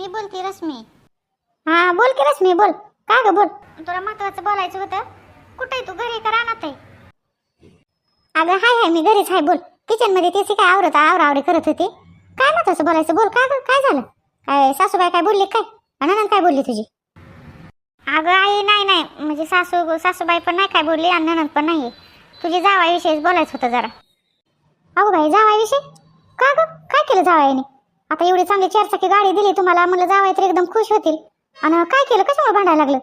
मी बोलते रश्मी. हा बोल की रश्मी बोल. काय ग बोल. तुला महत्वाचं बोलायचं होतं? कुठे तू? घरी का रानात आहे? अगं हाय हाय मी घरीच हाय बोल. किचनमध्ये तेच काय आवरत आवरा आवरी करत होती? काय ना तसं बोलायचं बोल. काय गं, काय झालं? काय सासूबाई काय बोलली काय? आणि काय बोलली तुझी? अगं आई नाही नाही. म्हणजे सासू सासूबाई पण नाही काय बोलली आणि पण नाही तुझी जावाविषयीच बोलायचं होतं जरा. अगो बाई जावायविषयी का ग? काय केलं जावायने आता एवढी चांगली चारचाकी गाडी दिली तुम्हाला म्हणलं जावाय तर एकदम खुश होतील. आणि काय केलं? कशामुळे भांडायला लागलं?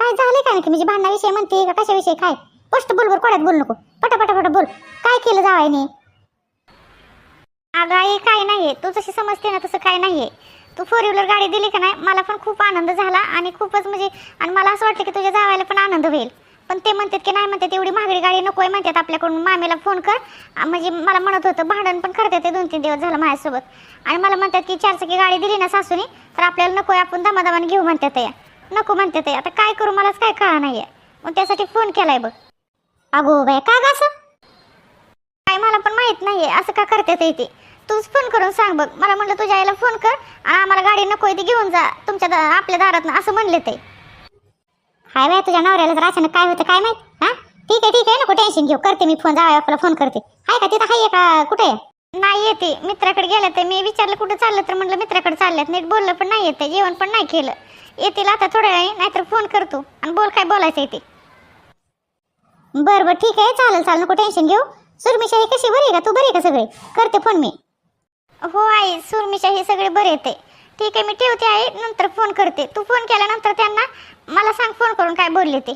काय झालं काय नक्की? म्हणजे भांडणाविषयी म्हणते का कशाविषयी काय? स्पष्ट बोल बरं कोड्यात बोल नको. पटा बोल. काय केलं जावायने अगं आई काय नाहीये. तू जशी समजते ना तसं काय नाहीये. तू फोर व्हीलर गाडी दिली का नाही मला पण खूप आनंद झाला आणि खूपच म्हणजे आणि मला असं वाटतं की तुझ्या जावायला पण आनंद होईल. पण ते म्हणतात की नाही म्हणतात एवढी महागडी गाडी नको आहे म्हणतात आपल्याकडून. मामीला फोन कर. म्हणजे मला म्हणत होतं भांडण पण करतात ते दोन तीन दिवस झालं माझ्यासोबत. आणि मला म्हणतात की चारचाकी गाडी दिली ना सासूने तर आपल्याला नको आहे आपण दमादमाने घेऊ म्हणतात या नको म्हणतात आता काय करू मलाच काय कळा नाही आहे मग त्यासाठी फोन केलाय बघ. अगो बाय का ग असं? काय मला पण माहीत आहे असं का करतात ते? तूच फोन करून सांग बघ. मला म्हणलं तुझ्या आईला फोन कर आम्हाला गाडी नको ती घेऊन जा. तुमच्या दा- आपल्या दारात असं म्हणले ते. हाय बाय तुझ्या नवऱ्याला तर अचानक काय होतं काय माहीत? हा? ठीक आहे ठीक आहे नको टेन्शन घेऊ. करते मी फोन जावाय आपला फोन करते. हाय का तिथं हाय का कुठे? आहे नाही येते. मित्राकडे गेलं ते मी विचारलं कुठं चाललं? तर म्हणलं मित्राकडे चालल्यात. नीट बोललं पण नाही येते जेवण पण नाही केलं. येतील आता थोड्या वेळी नाहीतर फोन करतो. आणि बोल काय बोलायचं आहे ते. बरं बरं ठीक आहे. चालेल चालेल नको टेन्शन घेऊ. सुरमिशा ही कशी बरी आहे का? तू बरी आहे का सगळी? करते फोन मी. हो आई. सुरमिशा हे सगळे बरे येते ठीक आहे मी ठेवते आई नंतर फोन करते. तू फोन केल्यानंतर त्यांना मला सांग फोन करून काय बोलले ते?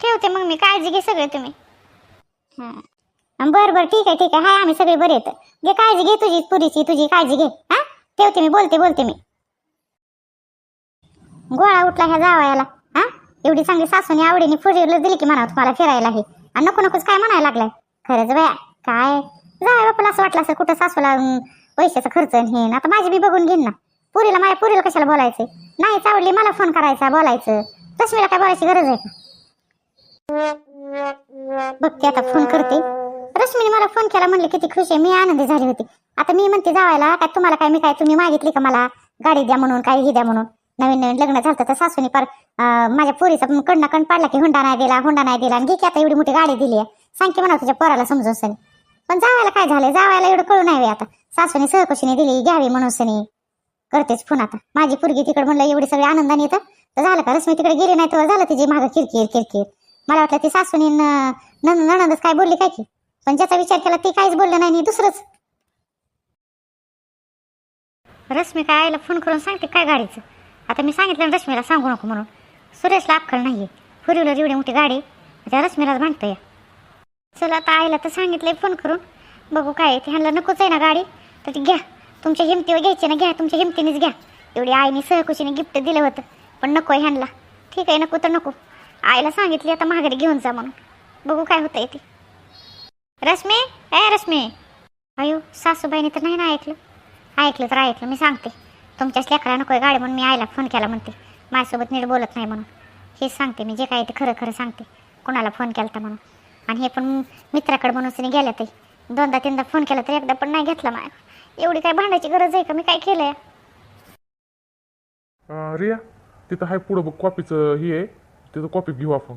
ठेवते मग मी काळजी घे सगळे तुम्ही. बरं बरं ठीक आहे ठीक आहे. हाय आम्ही सगळे बरे आहेत. घे काळजी घे तुझी पुरीची तुझी काळजी घे. हा? ठेवते मी बोलते बोलते मी. गोळा उठला ह्या जावयाला. हा? एवढी चांगली सासूने आवडीने फुरीला दिली की म्हणा तुम्हाला फिरायला हे. आणि नको नकोच काय म्हणायला लागलाय? खरंच बाया काय? जावया बापाला असं वाटलं असं कुठं सासूला पैशाचा खर्च हे न. आता माझी बी बघून घेईन ना. पुरीला माझ्या पुरीला कशाला बोलायचं? नाही आवडली मला फोन करायचा बोलायचं. रश्मीला काय बोलायची गरज आहे? का बघते आता फोन करते. रश्मीने मला फोन केला म्हणले किती खुश आहे. मी आनंदी झाली होती. आता मी म्हणते जावायला काय तुम्हाला काय मी काय तुम्ही मागितली का मला? गाडी द्या म्हणून काय हे द्या म्हणून. नवीन नवीन लग्न झालं तर सासूने पर माझ्या पोरीचा कण कण पाडला की हुंडा नाही दिला हुंडा नाही दिला. आणि घे की आता एवढी मोठी गाडी दिली आहे. सांग की म्हणा तुझ्या पोराला समजून सनी. पण जावायला काय झालंय? जावायला एवढं कळू नाही आता. सासूने सहकुशीने दिली घ्यावी म्हणून सनी. करतेच फोन आता. माझी पोरगी तिकडे म्हणलं एवढी सगळी आनंदाने येतं. तर झालं का? रश्मी तिकडे गेली नाही तर झालं तिची मागं किरकिर किरकिर. मला वाटलं ती सासूनी न- न- नणंदच काय बोलली काय की? पण ज्याचा विचार केला ती काहीच बोललं नाही दुसरंच. रश्मी काय आईला फोन करून सांगते काय गाडीचं? आता मी सांगितलं रश्मीला सांगू नको म्हणून. सुरेशला अक्कल नाही आहे फोर व्हीलर एवढी मोठी गाडी त्या रश्मीलाच भांडतोय. चला आता आईला तर सांगितलंय फोन करून. बघू काय ते. ह्यांना नकोच आहे ना गाडी. तर ती घ्या. तुमच्या हिमतीवर घ्यायची ना घ्या तुमच्या हिमतीनेच घ्या. एवढी आईने सहकुशीने गिफ्ट दिलं होतं पण नको आहे ह्यांना. ठीक आहे नको तर नको. आईला सांगितली आता माघारी घेऊन जा म्हणून. बघू काय होतं ते. रश्मी ए रश्मी. अयो सासूबाईने तर नाही ना ऐकलं? ऐकलं तर ऐकलं मी सांगते. तुमच्याच लेकरा नको आहे गाडी म्हणून मी आईला फोन केला म्हणते. माझ्यासोबत नीट बोलत नाही म्हणून. हेच सांगते मी जे काय ते खरं खरं सांगते. कोणाला फोन केला तर म्हणून. आणि हे पण मित्राकडे म्हणून तिने गेल्या ते दोनदा तीनदा फोन केला तर एकदा पण नाही घेतला माझ्या एवढी काय भांडायची गरज आहे का? मी काय केलंय? अं, रिया तिथं आहे पुढं बघ कॉपीचं हे आहे. तिथं कॉपी घेऊ आपण.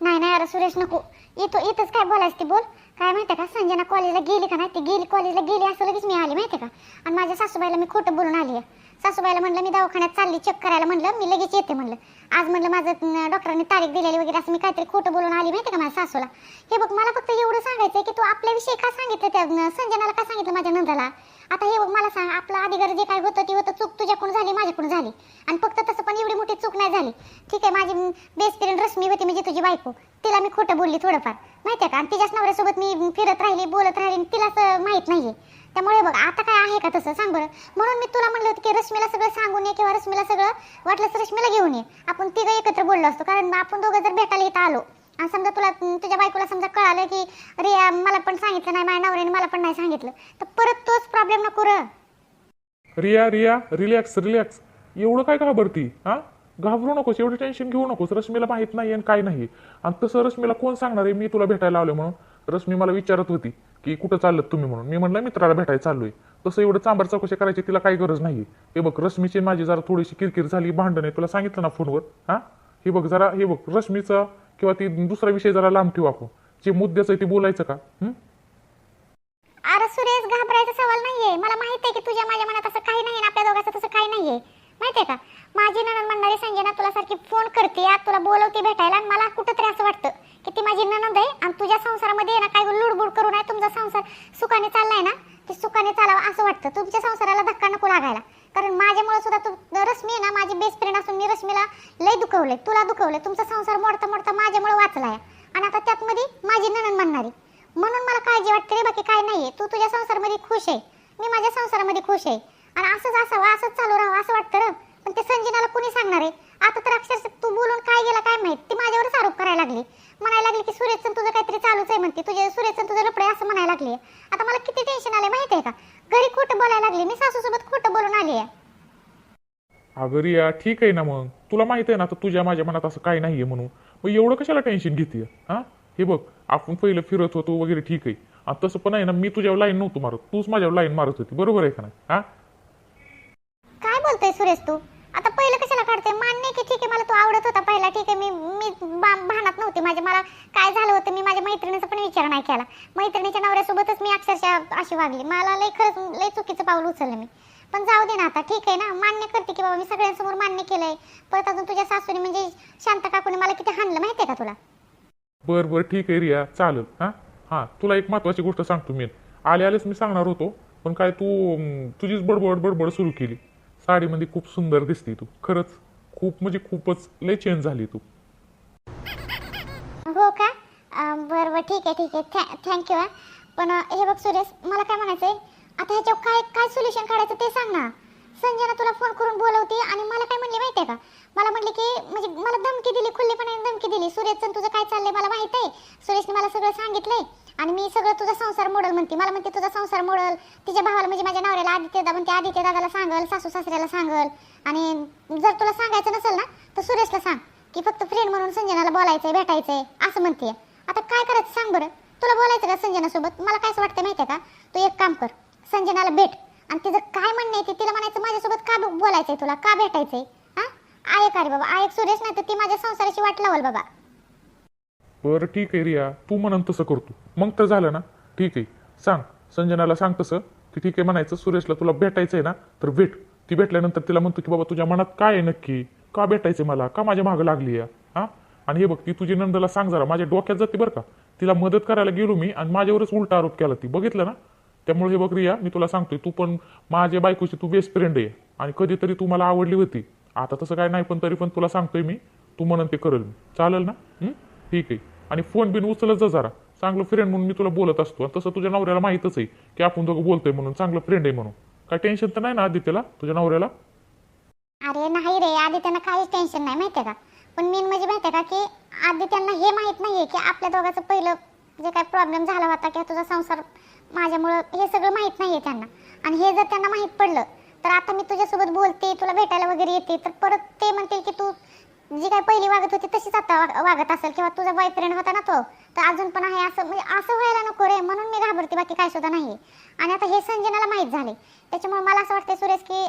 नाही नाही अरे सुरेश नको. येतो येतच काय बोलायचं ते बोल. काय माहितीये का? संजना कॉलेजला गेली का नाही? ती गेली कॉलेजला गेली असं लगेच मी आली माहितीये का? आणि माझ्या सासूबाईला मी खोटं बोलून आली आहे. सासूबाईला म्हणलं मी दवाखान्यात चालली चेक करायला म्हणलं मी लगेच येते म्हणलं. आज म्हणलं माझं अं, डॉक्टरांनी तारीख दिलेली वगैरे असं मी काहीतरी खोटं बोलून आली माहिती का माझ्या सासूला? हे बघ मला फक्त एवढं सांगायचंय की तू आपल्याविषयी का सांगितलं त्या अं, संजनाला का सांगितलं माझ्या नंदाला? आता हे बघ मला सांग आपलं आधी जे काय होतं ते होतं चूक तुझ्याकडून झाली माझ्याकडून झाली. आणि फक्त तसं पण एवढी मोठी चूक नाही झाली. ठीक आहे माझी बेस्ट फ्रेंड रश्मी होती म्हणजे तुझी बायको. तिला मी खोटं बोलली थोडंफार माहितीये का? आणि तिच्याच नवऱ्यासोबत मी फिरत राहिली बोलत राहिली आणि तिला असं नाही आहे त्यामुळे बघ आता काय आहे का तसं? सांग बरं. म्हणून मी तुला म्हणलं होतं की रश्मीला सगळं सांगून ये किंवा रश्मीला सगळं वाटलं रश्मीला घेऊन ये. आपण तिघं एकत्र बोललो असतो कारण आपण दोघं जर भेटायला इथं आलो आणि समजा तुला तुझ्या बायकोला समजा कळालं की अरे मला सांगितलं नाही माझ्या नवऱ्याने मला पण नाही सांगितलं. तर परत तोच प्रॉब्लेम नको र. रिया रिया रिलॅक्स रिलॅक्स एवढं काय घाबरती? हा? घाबरू नकोस एवढं टेन्शन घेऊ नकोस. रश्मीला माहीत नाही आणि काय नाही. आणि तसं रश्मीला कोण सांगणार आहे? मी तुला भेटायला आलो म्हणून. रश्मी मला विचारत होती की कुठं चाललं तुम्ही म्हणून? मी म्हणलं मित्राला भेटायला चाललोय. तसं एवढं चांबर चौकशी करायची तिला काही गरज नाही हे बघ रश्मीची माझी जरा थोडीशी किरकिर झाली भांडण आहे. तुला सांगितलं ना फोनवर? हा? हे बघ जरा हे बघ रश्मीचं किंवा ती दुसरा विषय जरा लांब ठेवू आपण. जे मुद्द्याचं आहे ते बोलायचं का? अरे सुरेश घाबरायचा सवाल नाहीये. मला माहीत आहे की तुझ्या माझ्या मनात असं काही नाही आपल्या दोघांचं तसं काही नाहीये. माहितीये का? माझी नणंद म्हणणारी संजना तुला सारखी फोन करते आज तुला बोलवते भेटायला आणि मला कुठं असं वाटतं की ती माझी नणंद आहे आणि तुझ्या संसारामध्ये आहे ना काही लुडबुड करू नये तुमचा संसार सुखाने चाललाय ना ते सुखाने चालावा असं वाटतं तुमच्या संसाराला धक्का नको लागायला कारण माझ्यामुळे सुद्धा तू रश्मी आहे ना माझी बेस्ट फ्रेंड असून मी रश्मीला लय दुखवलंय तुला दुखवलंय तुमचा संसार मोडता मोडता माझ्यामुळे वाचलाय आणि आता त्यात मध्ये माझी नणंद म्हणणारी म्हणून मला काळजी वाटते रे बाकी काय नाहीये तू तुझ्या संसारामध्ये खुश आहे मी माझ्या संसारामध्ये खुश आहे आणि असंच असावं असंच चालू राहावं असं वाटतं र पण ते संजनाला कुणी सांगणार आहे आता तर अक्षरशः तू बोलून काय गेला काय माहीत ती माझ्यावरच आरोप करायला लागली. म्हणायला लागली की सुरेशचं तुझं काहीतरी चालूच आहे म्हणते. तुझे सुरेशचं तुझं लपडे असं म्हणायला लागली आता मला किती टेन्शन आले माहिती आहे का? घरी खोटं बोलायला लागली. मी सासूसोबत खोटं बोलून आली आहे. अगं रिया ठीक आहे ना मग. तुला माहीत आहे ना आता तुझ्या माझ्या मनात असं काही नाहीये म्हणून. मग एवढं कशाला टेन्शन घेते हा? हे बघ आपण पहिलं फिरत होतो वगैरे ठीक आहे. आणि तसं पण आहे ना मी तुझ्यावर लाईन नव्हतो मारत. तूच माझ्यावर लाईन मारत होती. बरोबर आहे का नाही? हा? काय बोलतोय सुरेश तू? आता पहिलं कशाला काढते मान्य की ठीक आहे मला तो आवडत होता पहिला. ठीक आहे मी मी बा- भानात नव्हते. माझे मला काय झालं होतं मी माझ्या मैत्रिणीचा पण विचार नाही केला. मैत्रिणीच्या नवऱ्यासोबतच मी अक्षरशः अशी वागली. मला लय खरंच लय चुकीचं पाऊल उचललं मी. पण जाऊ दे ना आता. ठीक आहे ना? मान्य करते की बाबा मी सगळ्यांसमोर मान्य केलंय. परत अजून तुझ्या सासूने म्हणजे शांत काकूने मला किती हाणलं माहितीये का तुला? बरं बरं. ठीक आहे रिया. चालेल. हा? हा. तुला एक महत्त्वाची गोष्ट सांगतो मी. आले आलेच मी सांगणार होतो. पण काय तू तुझीच बडबड बडबड सुरू केली. साडीमध्ये खूप सुंदर दिसते तू. खरंच खूप म्हणजे खूपच लय चेंज झाली तू. हो का? अं, बरं बरं ठीक आहे ठीक आहे. थँ थँक्यू हा. पण अं, हे बघ सुरेश मला काय म्हणायचंय? आता ह्याच्यावर काय काय सोल्युशन काढायचं ते सांग ना. संजना तुला फोन करून बोलवते आणि मला काय म्हणली माहिती आहे का? मला म्हणली की म्हणजे मला धमकी दिली खुल्लेपणाने धमकी दिली. सुरेशचं तुझं काय चाललंय मला माहीत आहे. सुरेशने मला सगळं सांगितलंय. आणि मी सगळं तुझा संसार मोडल म्हणते. मला म्हणते तुझा संसार मोडल. तिच्या भावाला म्हणजे माझ्या नवऱ्याला आदित्य दादा म्हणते आदित्य दादाला सांगल सासू सासऱ्याला सांगल. आणि जर तुला सांगायचं नसेल ना तर सुरेशला सांग की फक्त फ्रेंड म्हणून संजनाला बोलायचंय भेटायचंय. असं म्हणते. आता काय करायचं सांग बरं. तुला बोलायचं का संजनासोबत? मला काय असं वाटतं माहितीये का? तू एक काम कर संजनाला भेट. आणि तिचं काय म्हणणं आहे ते तिला म्हणायचं माझ्यासोबत का बोलायचंय तुला? का भेटायचंय? हा? का अरे बाबा आहे सुरेश नाही तर ती माझ्या संसाराची वाट लावल बाबा. बरं ठीक आहे रिया. तू म्हणन तसं करतो. मग तर झालं ना? ठीक आहे. सांग. संजनाला सांग तसं की ठीक आहे म्हणायचं. सुरेशला तुला भेटायचं आहे ना? तर भेट. ती भेटल्यानंतर तिला म्हणतो की बाबा तुझ्या मनात काय आहे नक्की? का भेटायचं मला? का माझ्या मागं लागली आहे? हा? आणि हे बघ ती तुझी नंदला सांग जरा. माझ्या डोक्यात जाते बरं का? तिला मदत करायला गेलो मी आणि माझ्यावरच उलटा आरोप केला ती. बघितलं ना? त्यामुळे हे बघ रिया मी तुला सांगतोय तू पण माझ्या बायकोची तू बेस्ट फ्रेंड आहे आणि कधीतरी तू मला आवडली होती. आता तसं काय नाही पण तरी पण तुला सांगतोय मी. तू म्हणून ते करेल मी. चालेल ना? ठीक आहे. आणि फोन बिन उचलत जा जरा. चांगलं फ्रेंड म्हणून मी तुला बोलत असतो. आणि तसं तुझ्या नवऱ्याला माहीतच आहे की आपण दोघं बोलतोय म्हणून. चांगलं फ्रेंड आहे म्हणून. काय टेन्शन तर नाही ना आदित्यला? तुझ्या नवऱ्याला? अरे नाही रे आधी त्यांना काहीच टेन्शन नाही माहितीये का? पण मेन म्हणजे माहितीये का की आदित्यांना हे माहीत नाहीये की आपल्या दोघांचं पहिलं जे काही प्रॉब्लेम झाला होता किंवा तुझा संसार माझ्यामुळं हे सगळं माहीत नाहीये त्यांना. आणि हे जर त्यांना माहीत पडलं तर आता मी तुझ्यासोबत बोलते तुला भेटायला वगैरे येते तर परत ते म्हणतील की तू जी काय पहिली वागत होती तशीच आता वाग- वागत असेल किंवा तुझा बॉयफ्रेंड होता ना तो तर अजून पण आहे असं म्हणजे असं व्हायला नको रे म्हणून मी घाबरते बाकी काय सुद्धा नाही. आणि आता हे संजनाला माहीत झाले. त्याच्यामुळे मला असं वाटतं सुरेश की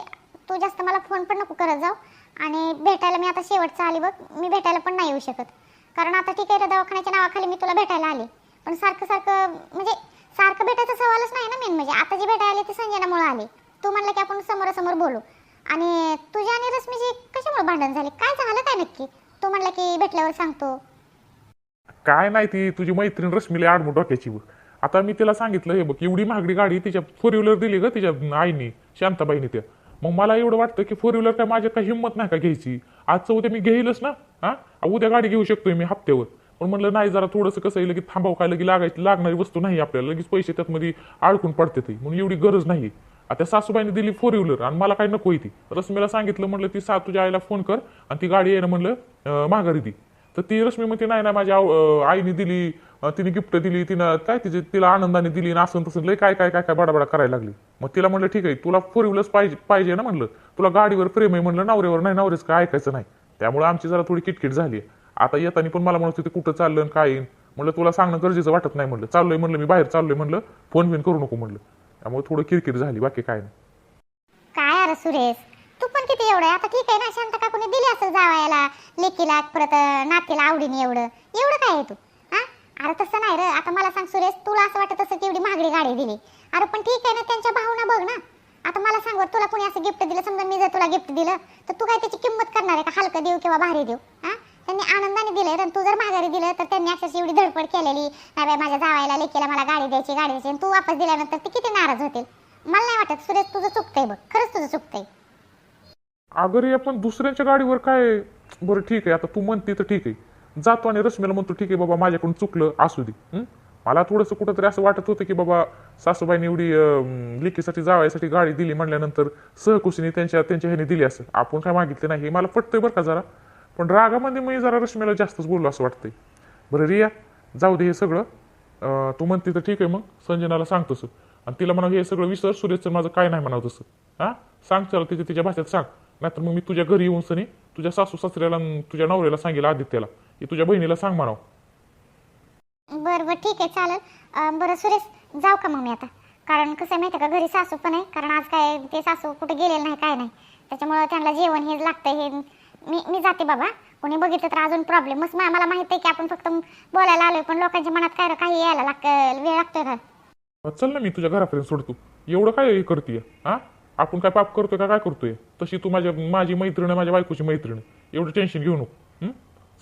तू जास्त मला फोन पण नको करत जाऊ. आणि भेटायला मी आता शेवटचं आली बघ मी भेटायला पण नाही येऊ शकत. कारण आता ठीक आहे रे, दवाखान्याच्या नावाखाली मी तुला भेटायला आले. पण सारखं सारखं म्हणजे सारखं भेटायचा सवालच नाही ना मेन म्हणजे आता जी भेटायला आली ती संजनामुळे आली. तू म्हणलं की आपण समोरासमोर बोलू. आणि तुझ्या आणि रश्मीची कशामुळे भांडण झाले? काय झालं काय नक्की? तो म्हणला की भेटल्यावर सांगतो. काय नाही ती तुझी मैत्रीण रश्मीला आडमू डोक्याची बघ. आता मी तिला सांगितलं हे बघ एवढी महागडी गाडी तिच्या फोर व्हीलर दिली ग तिच्या आईने शांताबाईने त्या. मग मला एवढं वाटतं की फोर व्हीलर काय माझ्यात काही हिंमत नाही का घ्यायची? आजचं उद्या मी घेईलच ना? हा? उद्या गाडी घेऊ शकतोय मी हप्त्यावर. पण म्हणलं नाही जरा थोडंसं कसं आहे लगेच थांबाव काय लगे लागायची लागणारी वस्तू नाही आपल्याला लगेच पैसे त्यात मध्ये अडकून पडते म्हणून एवढी गरज नाही. आता सासूबाईने दिली फोर व्हीलर आणि मला काय नको ती रश्मीला सांगितलं म्हणलं ती सा तुझ्या आईला फोन कर आणि ती गाडी येणं म्हणलं माघारी ती तर ती रश्मी म्हणते नाही ना माझ्या आईने दिली तिने गिफ्ट दिली तिनं काय तिचे तिला आनंदाने दिली असं तसं लय काय काय काय काय बडाबडा करायला लागली. मग तिला म्हणलं ठीक आहे तुला फोर व्हीलर्स पाहिजे पाहिजे ना म्हणलं. तुला गाडीवर प्रेम आहे म्हणलं नवऱ्यावर नाही नवरेच काय ऐकायचं नाही. त्यामुळे आमची जरा थोडी किटकिट झाली आता येताना पण मला म्हणत होती कुठं चाललं काय? येईन म्हणलं तुला सांगणं गरजेचं वाटत नाही म्हणलं. चाललोय म्हणलं मी बाहेर चाललोय म्हणलं. फोन बिन करू नको म्हणलं. त्यामुळे थोडं किरकिर झाली बाकी काय नाही. काय अरे सुरेश? तू पण किती एवढं? आता ठीक आहे ना शांत काकूने दिली असेल जावायला लेकीला परत नातीला आवडीने एवढं. एवढं काय आहे तू? हा? अरे तसं नाही रे. आता मला सांग सुरेश तुला असं वाटत असं की एवढी महागडी गाडी दिली. अरे पण ठीक आहे ना त्यांच्या भावना बघ ना. आता मला सांग तुला कोणी असं गिफ्ट दिलं? समजा मी जर तुला गिफ्ट दिलं तर तू काय त्याची किंमत करणार आहे का? हलकं देऊ किंवा भारी देऊ? हा? त्यांनी आनंदाने दिलं आणि तू जर माघारी दिलं तर त्यांनी अक्षरशः एवढी धडपड केलेली. नाही बाई माझ्या जावायला लेकीला मला गाडी द्यायची गाडी द्यायची. आणि तू वापस दिल्यानंतर ते किती नाराज होतील? मला नाही वाटत. सुरेश तुझं चुकतंय बघ. खरंच तुझं चुकतंय. अगं रे आपण दुसऱ्यांच्या गाडीवर काय? बरं ठीक आहे. आता तू म्हणते तर ठीक आहे. जातो आणि रश्मीला म्हणतो ठीक आहे बाबा माझ्याकडून चुकलं असू दे. हं? मला थोडंसं कुठंतरी असं वाटत होतं की बाबा सासूबाईने एवढी अं, लेकीसाठी जावायसाठी गाडी दिली म्हणल्यानंतर सहकुशीने त्यांच्या त्यांच्या ह्याने दिली असं आपण काय मागितलं नाही? हे मला पटतंय बरं का जरा. पण रागामध्ये मी जरा रश्मीला जास्तच बोललो असं वाटतंय. बरं रिया जाऊ दे हे सगळं. तू म्हणते तर ठीक आहे मग. संजनाला सांग तसं आणि तिला म्हणा हे सगळं विसर सुरेशचं माझं काय नाही म्हणावं तसं. हां? सांग चला तिच्या तिच्या भाषेत सांग. नाहीतर मग मी तुझ्या घरी येऊन सनी तुझ्या सासू सासऱ्याला तुझ्या नवऱ्याला सांगेल आदित्याला. की तुझ्या बहिणीला सांग म्हणाव. बरं बरं ठीक आहे चालेल. बरं सुरेश जाऊ का मग मी आता? कारण कसं आहे माहिती आहे का घरी सासू पण आहे. कारण आज काय ते सासू कुठे गेलेलं नाही काय नाही. त्याच्यामुळं त्यांना जेवण हे लागतं हे मी मी जाते बाबा. कोणी बघितलं तर अजून प्रॉब्लेम मग मला माहिती आहे की आपण फक्त बोलायला आलोय पण लोकांच्या मनात काय काही यायला लागतं वेळ लागतोय अं, चल ना मी तुझ्या घरापर्यंत सोडतो. एवढं काय करतीय हां? आपण काय पाप करतोय का काय करतोय? तशी तू माझ्या माझी मैत्रीण माझ्या बायकोची मैत्रीण. एवढं टेन्शन घेऊ नको?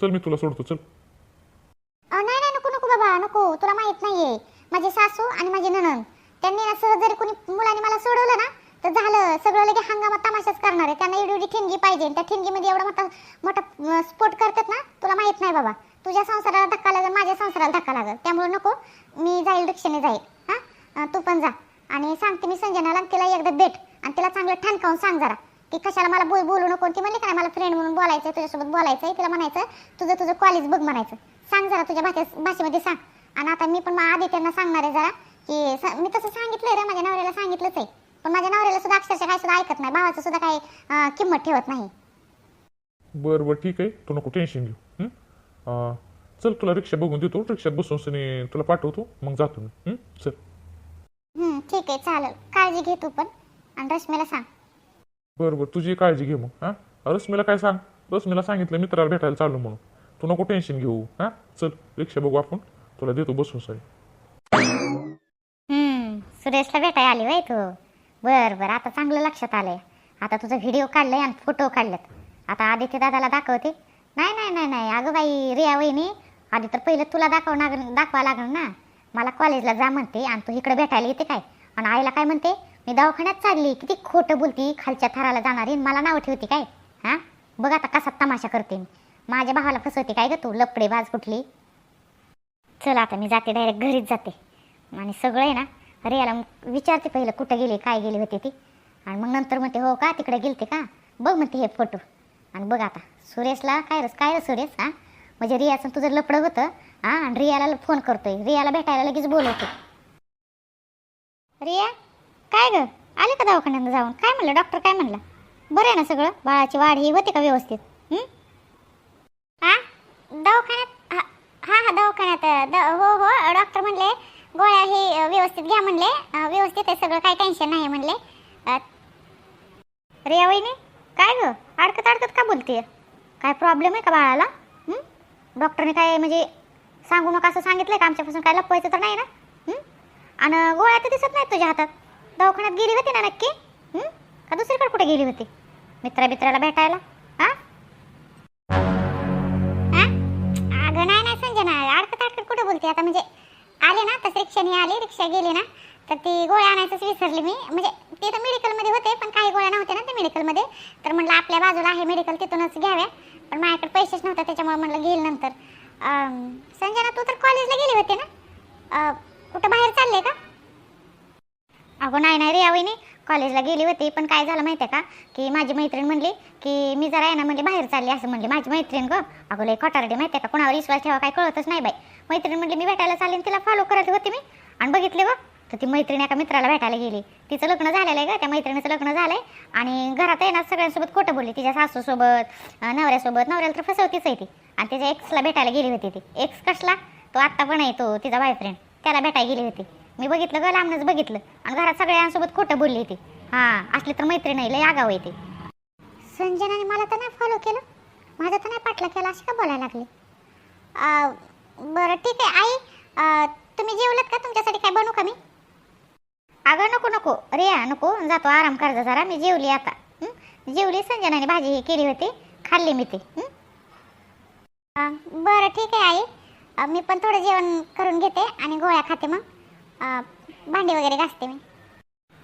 चल मी तुला सोडतो चल. नाही नाही नको नको बाबा नको. तुला माहीत नाहीये. माझे सासू आणि माझी नणंद त्यांनी ना सहज जरी कोणी मुलाने मला सोडवलं ना तर झालं. सगळं लगे हंगामात तमाशाच करणार आहे. त्यांना एवढी एवढी ठिणगी पाहिजे. त्या ठिणगीमध्ये एवढा मोठा मोठा स्पोर्ट करतात ना तुला माहीत नाही बाबा. तुझ्या संसाराला धक्का लागेल माझ्या संसाराला धक्का लागेल. त्यामुळे नको मी जाईल रिक्षेने जाईल. हां? तू पण जा. आणि सांगते मी संजनाला तिला एकदा भेट. आणि तिला चांगलं ठणकावून सांग जरा. की कशाला मला बोल बोलू नको. ती म्हणली काय मला फ्रेंड म्हणून बोलायचं तुझ्यासोबत बोलायचं तिला म्हणायचं तुझं तुझं कॉलेज बघ म्हणायचं. सांग जरा तुझ्या भाषे भाषेमध्ये सांग. आणि आता मी पण मग आदित्यांना सांगणार आहे जरा की मी तसं सांगितलंय रे माझ्या नवऱ्याला सांगितलंच आहे. पण माझ्या नवऱ्याला सुद्धा अक्षरशः काय सुद्धा ऐकत नाही. भावाचं सुद्धा काही अं, किंमत ठेवत नाही. बरं बरं ठीक आहे. तू नको टेन्शन घेऊ. हं? अं, चल तुला रिक्षा बघून देतो. रिक्षात बसून सनी तुला पाठवतो. मग जातो मी. हं? चल. ठीक आहे. चालेल. काळजी घे तू पण. आणि रश्मीला सांग. बरं बरं. तुझी काळजी घे मग. हां? रश्मीला काय सांग? रश्मीला सांगितलं मित्राला भेटायला चाललो म्हणून. तू नको टेन्शन घेऊ. हां? चल रिक्षा बघू आपण. तुला देतो बसून सरी हम्म सुरेशला भेटाय आली बाई तू. बर बर. आता चांगलं लक्षात आलंय. आता तुझा व्हिडिओ काढलाय आणि फोटो काढलेत. आता आदित्य दादाला दाखवते. नाही नाही नाही नाही. अगं बाई रिया वहिनी आधी तर पहिलं तुला दाखवणार दाखवा लागणार ना. मला कॉलेजला जा म्हणते आणि तू इकडे भेटायला येते काय? आणि आईला काय म्हणते? मी दवाखान्यात चालली. किती खोटं बोलती. खालच्या थराला जाणारी आणि मला नाव ठेवती काय? हां? बघ आता कसा तमाशा करते मी. माझ्या भावाला फसवते काय गं तू? लपडे बाज कुठली? चल आता मी जाते डायरेक्ट घरीच जाते. आणि सगळं आहे ना रियाला विचारते पहिलं कुठं गेली काय गेली होती ती? आणि मग नंतर म्हणते हो का तिकडे गेलते का? बघ म्हणते हे फोटो. आणि बघ आता सुरेशला काय रस काय रस सुरेश हा? म्हणजे रियाचं तुझं लपडं होतं हा? आणि रियाला फोन करतोय. रियाला भेटायला लगेच बोलवतो रिया काय ग? आले का दवाखान्यात जाऊन? काय म्हणलं? डॉक्टर काय म्हणलं? बरं आहे ना सगळं? बाळाची वाढ ही होते का व्यवस्थित? हा? दवाखान्यात? हा हा हा दवाखान्यात द हो हो डॉक्टर म्हणले गोळ्या हे व्यवस्थित घ्या म्हणले. व्यवस्थित आहे सगळं काही टेन्शन नाही म्हणले. अ, रिया वहिनी काय ग? अडकत अडकत का बोलते काय प्रॉब्लेम आहे का बाळाला? डॉक्टरने काय म्हणजे सांगू नका असं सांगितलंय का? आमच्यापासून काय लपवायचं तर नाही ना? आणि गोळ्या तर दिसत नाहीत तुझ्या हातात. दवाखान्यात गेली होती ना नक्की? का दुसरीकडे कुठे गेली होती? मित्रा मित्राला भेटायला? हां रिक्षा गेली ना तर ती गोळ्या आणायचंच विसरली मी. म्हणजे ते तर मेडिकलमध्ये होते पण काही गोळ्या नव्हत्या ना ते मेडिकलमध्ये तर म्हटलं आपल्या बाजूला आहे मेडिकल तिथूनच घ्याव्या. पण माझ्याकडे पैसेच नव्हते त्याच्यामुळे म्हटलं घेईल नंतर. संजना तू तर कॉलेजला गेली होती ना? कुठं बाहेर चालले का? अगो नाही नाही रे आवईने कॉलेजला गेली होती पण काय झालं माहिती आहे का? की माझी मैत्रीण म्हणली की मी जरा आहे ना म्हणजे बाहेर चालली असं म्हणली माझी मैत्रीण ग. अगो लय कटारडे माहिती आहे का? कोणावर विश्वास ठेवा काय कळतच नाही बाई. मैत्रीण म्हणली मी भेटायला चालली तिला फॉलो करत होती मी. आणि बघितले बघ. तर ती मैत्रिणी एका मित्राला भेटायला गेली. तिचं लग्न झालेलं आहे का त्या मैत्रिणीचं लग्न झालं आहे आणि घरात आहे ना सगळ्यांसोबत खोटं बोलली. तिच्या सासूसोबत नवऱ्यासोबत. नवऱ्याला तर फसवतीच आहे ती. आणि तिच्या एक्सला भेटायला गेली होती ती. एक्स कसला? तो आत्ता पण आहे तो तिचा बॉयफ्रेंड त्याला भेटायला गेली होती. मी बघितलं ग लांबनच बघितलं. आणि घरात सगळ्यांसोबत खोटं बोलली ती. हां असली तर मैत्रीण आहे लय आगाव येते संजनाने मला तर नाही फॉलो केलं. माझा तर नाही पाठला केला अशी का बोलायला लागले? बरं ठीक आहे. आई तुम्ही जेवलात का? तुमच्यासाठी काय बनवू का मी? अगं नको नको. रिया नको. जातो आराम कर जरा. मी जेवली आता. जेवली संजनाने भाजी हे केली होती. खाल्ली मी ती. बरं ठीक आहे आई. मी पण थोडं जेवण करून घेते आणि गोळ्या खाते मग. भांडी वगैरे घासते मी.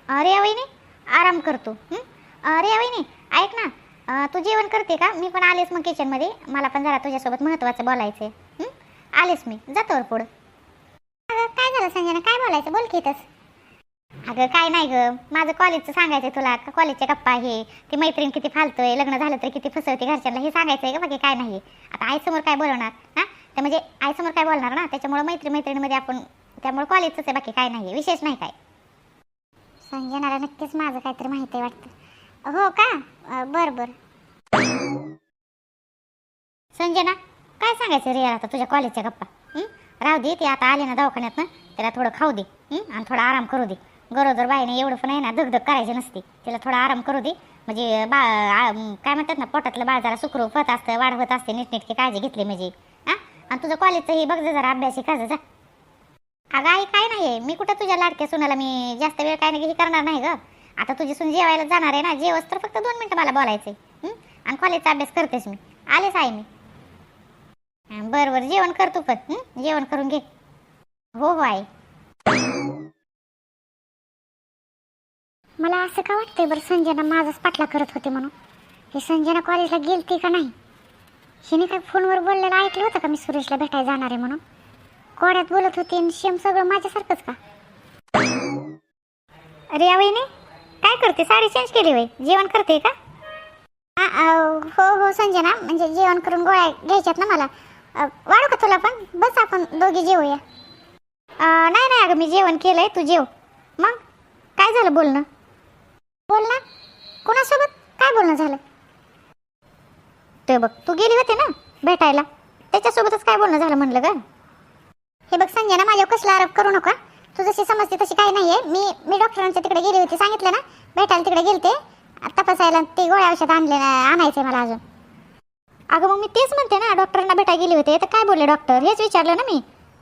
अरे वहिनी. आराम करतो अरे वहिनी. ऐक ना. तू जेवण करते का? मी पण आलेस मग किचनमध्ये मला पण जरा तुझ्यासोबत महत्त्वाचं बोलायचं आहे आलेस मी. जातो पुढं. अगं काय झालं संजना? काय बोलायचं? बोल की अगं काय नाही ग. माझं कॉलेजचं सांगायचं तुला. कॉलेजच्या गप्पा आहे ती मैत्रीण किती फालतोय लग्न झालं तर किती फसवते घरच्यांना हे सांगायचं आहे का बाकी काय नाही. आता आईसमोर काय बोलवणार? हां? तर म्हणजे आईसमोर काय बोलणार ना? त्याच्यामुळे मैत्री मैत्रिणीमध्ये आपण त्यामुळे कॉलेजचंच आहे बाकी काय नाही. विशेष नाही काय. संजनाला नक्कीच माझं काहीतरी माहिती आहे वाटतं. हो का? बर बरं बरं. संजना काय सांगायचं रिया आता तुझ्या कॉलेजच्या गप्पा? राहू दे ते आता आले ना दवाखान्यात ना त्याला थोडं खाऊ दे आणि थोडा आराम करू दे. गरोदर बाईने एवढं पण आहे ना धगधग करायची नसते. तिला थोडा आराम करू दे. म्हणजे बा काय म्हणतात ना पोटातलं बाळ जरा सुखरूप होत असतं वाढवत असते नीटनेटकी काळजी घेतली म्हणजे. हां? आणि तुझं कॉलेजचं हे बघ जरा अभ्यासी कर जा. अगं आई काय नाही आहे मी कुठं तुझ्या लाडक्या सुनाला मी जास्त वेळ काय नाही हे करणार नाही ग. आता तुझी सून जेवायला जाणार आहे ना जेवस तर फक्त दोन मिनटं मला बोलायचं आहे आणि कॉलेजचा अभ्यास करतेस मी. आलेच आहे मी. बरं बरं जेवण कर तू पण जेवण करून घे. हो हो मला असं का वाटतंय बरं संजना माझाच पाठला करत होते म्हणून? हे संजना कॉलेजला गेलती का नाही? हिने काय फोनवर बोललेलं ऐकलं होतं का मी सुरेशला भेटायला जाणार आहे म्हणून? कोड्यात बोलत होती आणि शेम सगळं माझ्यासारखंच का? अरे या वहिनी काय करते? साडी चेंज केली वय? जेवण करते का? आ, आ, हो हो संजना म्हणजे जेवण करून गोळ्या घ्यायच्यात ना मला. वाढू का तुला पण? बस आपण दोघी जेवूया. नाही नाही अगं मी जेवण केलंय तू जेव. मग? काय झालं बोलणं? बोल ना कोणासोबत? काय बोलणं झालं? ते बघ तू गेली होती ना भेटायला. त्याच्यासोबतच काय बोलणं झालं म्हणलं ग? हे बघ संजना माझ्यावर कसला आरोप करू नका तू जशी समजते तशी काही आहे मी मी डॉक्टरांच्या तिकडे गेली होती सांगितलं ना भेटायला तिकडे गेलते. तपासायला ते गोळ्या औषध आणले आणायचे मला अजून. अगं मग मी तेच म्हणते ना डॉक्टरांना भेटायला गेली होते. तर काय बोलले डॉक्टर? हेच विचारलं ना मी.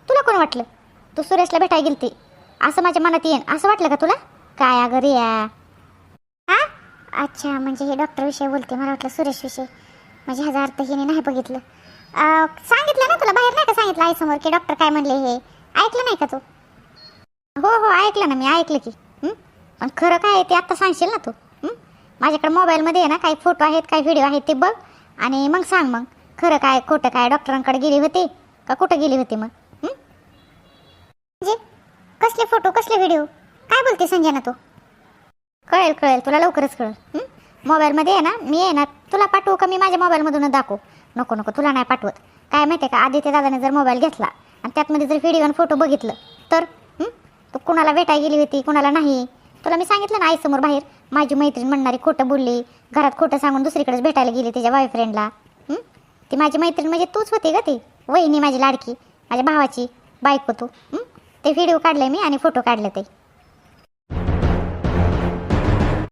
तुला कोण वाटलं? तू सुरेशला भेटायला ती असं माझ्या मनात येईन. असं वाटलं का तुला? काय अगं रिया? हा अच्छा म्हणजे हे डॉक्टरविषयी बोलते मला वाटलं सुरेश विषय. म्हणजे ह्याचा अर्थ हिने नाही बघितलं. सांगितलं ना तुला बाहेर नाही का सांगितलं आईसमोर की डॉक्टर काय म्हणले हे? ऐकलं नाही का तू? हो हो ऐकलं ना मी ऐकलं की. पण खरं काय आहे ते आत्ता सांगशील ना तू? माझ्याकडे मोबाईलमध्ये आहे ना काही फोटो आहेत काही व्हिडिओ आहेत ते बघ. आणि मग सांग मग खरं काय खोटं काय डॉक्टरांकडे गेली होती? का कुठं गेली होती मग? म्हणजे कसले फोटो कसले व्हिडिओ? काय बोलते संजना तू? कळेल कळेल तुला लवकरच कळेल. मोबाईलमध्ये आहे ना मी आहे ना तुला पाठवू का मी माझ्या मोबाईलमधूनच दाखवू? नको नको तुला नाही पाठवत. काय माहिती आहे का आदित्य दादाने जर मोबाईल घेतला आणि त्यातमध्ये जर व्हिडिओ आणि फोटो बघितलं तर? तू कुणाला भेटायला गेली होती कुणाला नाही? तुला मी सांगितलं ना आईसमोर बाहेर. माझी मैत्रीण म्हणणारी खोटं बोलली. घरात खोटं सांगून दुसरीकडेच भेटायला गेली तिच्या बॉयफ्रेंडला ती माझी मैत्रीण म्हणजे तूच होती का ती. वहिनी माझी लाडकी. माझ्या भावाची. बायको तू. ते व्हिडिओ काढले मी आणि फोटो काढले ते.